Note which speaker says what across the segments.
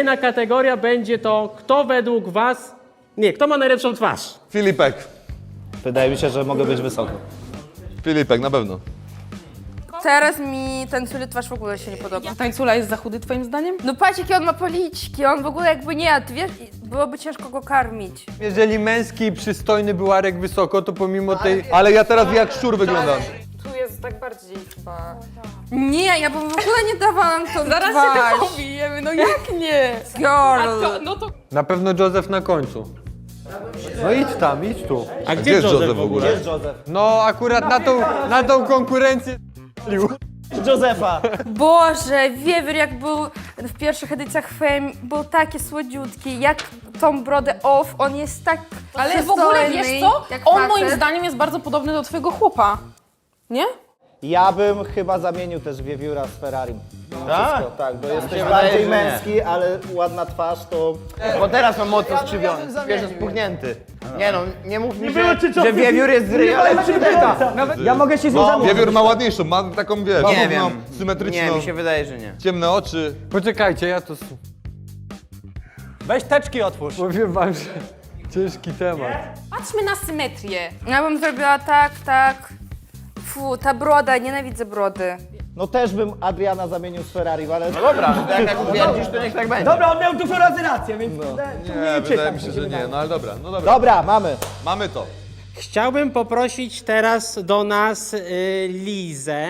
Speaker 1: Kolejna kategoria będzie to, kto według was... Nie, kto ma najlepszą twarz?
Speaker 2: Filipek.
Speaker 3: Wydaje mi się, że mogę być wysoko.
Speaker 2: Filipek, na pewno.
Speaker 4: Teraz mi tańculi twarz w ogóle się nie podoba.
Speaker 5: Tańcula jest za chudy twoim zdaniem?
Speaker 4: No patrz jakie on ma policzki, on w ogóle jakby nie jadł, wiesz, byłoby ciężko go karmić.
Speaker 6: Jeżeli męski i przystojny był Arek wysoko, to pomimo tej...
Speaker 2: Ale ja teraz jak szczur wyglądam.
Speaker 5: Jest tak bardziej chyba...
Speaker 4: Nie, ja bym w ogóle nie dawałam tą
Speaker 5: Zaraz się to pobijemy, no jak nie?
Speaker 4: Girl.
Speaker 5: No to
Speaker 6: Na pewno Józef na końcu. No idź tam, idź tu.
Speaker 1: A
Speaker 2: Gdzie jest Józef w ogóle?
Speaker 6: No akurat na tą, na tą konkurencję
Speaker 3: Józefa!
Speaker 4: Boże, Wiewiór jak był w pierwszych edycjach Fame, był taki słodziutki, jak tą brodę off, on jest tak
Speaker 5: Ale w ogóle wiesz co?
Speaker 4: jak
Speaker 5: On
Speaker 4: facet.
Speaker 5: moim zdaniem jest bardzo podobny do twojego chłopa. Nie?
Speaker 3: Ja bym chyba zamienił też wiewióra z Ferrari. Tak? tak, bo jesteś
Speaker 7: wydaje,
Speaker 3: bardziej
Speaker 7: że nie.
Speaker 3: męski, ale ładna twarz to...
Speaker 7: Bo teraz mam mocno skrzywiony, wiesz, spuchnięty. Nie no, nie mów mi, że, że wiewiór jest z ryja, ale
Speaker 8: Ja mogę się z nim zamówić.
Speaker 2: Wiewiór ma ładniejszą, ma taką, wiesz,
Speaker 7: Nie
Speaker 2: równą,
Speaker 7: wiem.
Speaker 2: symetryczną,
Speaker 7: Nie, mi się wydaje, że nie.
Speaker 2: ciemne oczy.
Speaker 6: Poczekajcie, ja to... s-
Speaker 8: Weź teczki otwórz.
Speaker 6: Powiem wam, że ciężki temat.
Speaker 5: Patrzmy na symetrię.
Speaker 4: Ja bym zrobiła tak, tak. Fu, ta broda, nienawidzę brody.
Speaker 3: No też bym Adriana zamienił z Ferrari, ale...
Speaker 7: No dobra, to jak tak to niech tak będzie.
Speaker 8: Dobra, on miał dużo razy rację, więc no.
Speaker 2: Nie, wydaje mi się, że nie, no ale dobra, no dobra.
Speaker 3: Dobra, mamy.
Speaker 2: Mamy to.
Speaker 1: Chciałbym poprosić teraz do nas y, Lizę.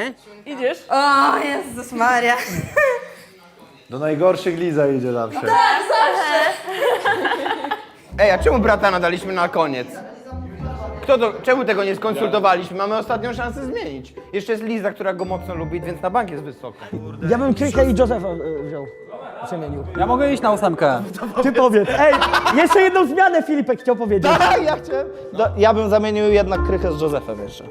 Speaker 4: O, Jezus Maria.
Speaker 9: Do najgorszych Liza idzie zawsze.
Speaker 7: Ej, a czemu brata nadaliśmy na koniec? Kto to, czemu tego nie skonsultowaliśmy? Mamy ostatnią szansę zmienić. Jeszcze jest Liza, która go mocno lubi, więc na bank jest wysoko.
Speaker 8: Ja bym Krykę i Józefa e, wziął.
Speaker 6: Ja mogę iść na ósemkę.
Speaker 8: Ty powiedz. Ej, jeszcze jedną zmianę Filipek chciał powiedzieć.
Speaker 3: Tak, ja chciałem... Do, ja bym zamienił jednak Krychę z Józefem jeszcze.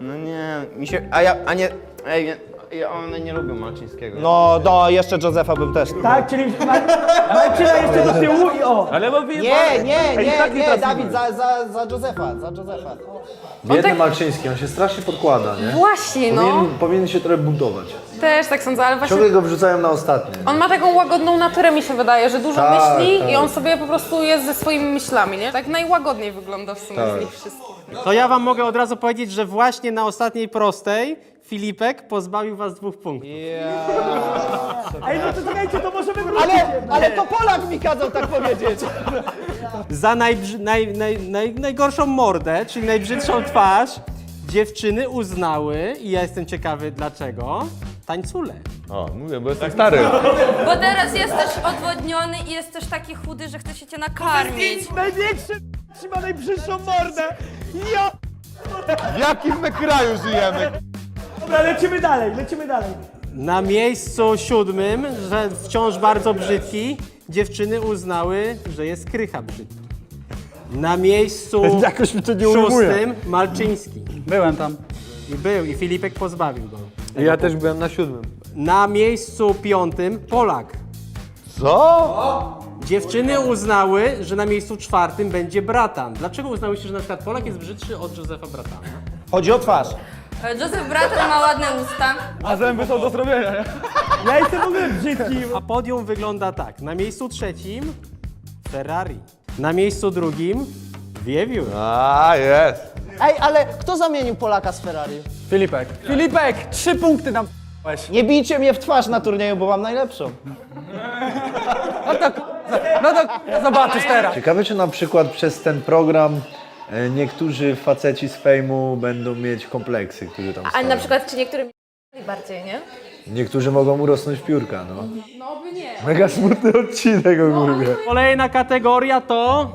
Speaker 7: No nie, mi się, a ja, a nie, ej, nie, ja, one nie lubią Malczyńskiego.
Speaker 3: No, no, jeszcze Józefa bym też.
Speaker 8: Tak, czyli Mar- Marczyna jeszcze do tyłu i o.
Speaker 3: Nie, nie, nie, nie, Dawid, za, za, za Józefa, za Józefa.
Speaker 9: Biedny Malczyński, on się strasznie podkłada, nie?
Speaker 5: Właśnie, no.
Speaker 9: Powinien, powinien się trochę budować.
Speaker 5: Też tak sądzę, ale właśnie...
Speaker 9: Ciągle go wrzucają na ostatnie.
Speaker 5: On ma taką łagodną naturę, mi się wydaje, że dużo
Speaker 9: Tak,
Speaker 5: myśli
Speaker 9: tak.
Speaker 5: i on sobie po prostu jest ze swoimi myślami, nie? Tak najłagodniej wygląda w sumie
Speaker 9: Tak.
Speaker 5: z nich wszystkich.
Speaker 1: To ja wam mogę od razu powiedzieć, że właśnie na ostatniej prostej Filipek pozbawił was dwóch punktów.
Speaker 8: Ej, no to czekajcie, to możemy wrócić.
Speaker 3: Ale, ale to Polak mi kazał tak powiedzieć.
Speaker 1: Za najbrzy- naj, naj, naj, najgorszą mordę, czyli najbrzydszą twarz, dziewczyny uznały, i ja jestem ciekawy dlaczego, tańcule.
Speaker 2: O, mówię, bo jestem stary.
Speaker 4: Bo teraz jesteś odwodniony i jesteś taki chudy, że chce się cię nakarmić.
Speaker 8: Największy trzyma najbrzydszą mordę. Ja.
Speaker 2: W jakim my kraju żyjemy?
Speaker 8: Dobra, lecimy dalej, lecimy dalej.
Speaker 1: Na miejscu siódmym, że wciąż bardzo brzydki, dziewczyny uznały, że jest krycha brzydki. Na miejscu
Speaker 8: Jakoś mi to nie ujmuje.
Speaker 1: szóstym Malczyński.
Speaker 6: Byłem tam.
Speaker 1: I był, i Filipek pozbawił go.
Speaker 6: I ja też byłem na siódmym.
Speaker 1: Na miejscu piątym Polak.
Speaker 2: Co?
Speaker 1: Dziewczyny uznały, że na miejscu czwartym będzie Bratan. Dlaczego uznałyście, że na przykład Polak jest brzydszy od Józefa Bratana?
Speaker 3: Chodzi o twarz.
Speaker 4: E, Joseph Bratton ma ładne usta.
Speaker 8: Ja jestem w ogóle brzydki.
Speaker 1: A podium wygląda tak. Na miejscu trzecim Ferrari. Na miejscu drugim Wiewiór.
Speaker 2: A, jest.
Speaker 3: Ej, ale kto zamienił Polaka z Ferrari?
Speaker 6: Filipek. Filipek, trzy punkty nam
Speaker 3: Nie bijcie mnie w twarz na turnieju, bo mam najlepszą.
Speaker 6: No to zobaczysz teraz.
Speaker 9: Ciekawe, czy na przykład przez ten program e, niektórzy faceci z fejmu będą mieć kompleksy, którzy tam
Speaker 5: A
Speaker 9: stają.
Speaker 5: na przykład czy niektórym bardziej, nie?
Speaker 9: Niektórzy mogą urosnąć w piórka, no. No by nie. Mega smutny odcinek ogólnie.
Speaker 1: Kolejna kategoria to...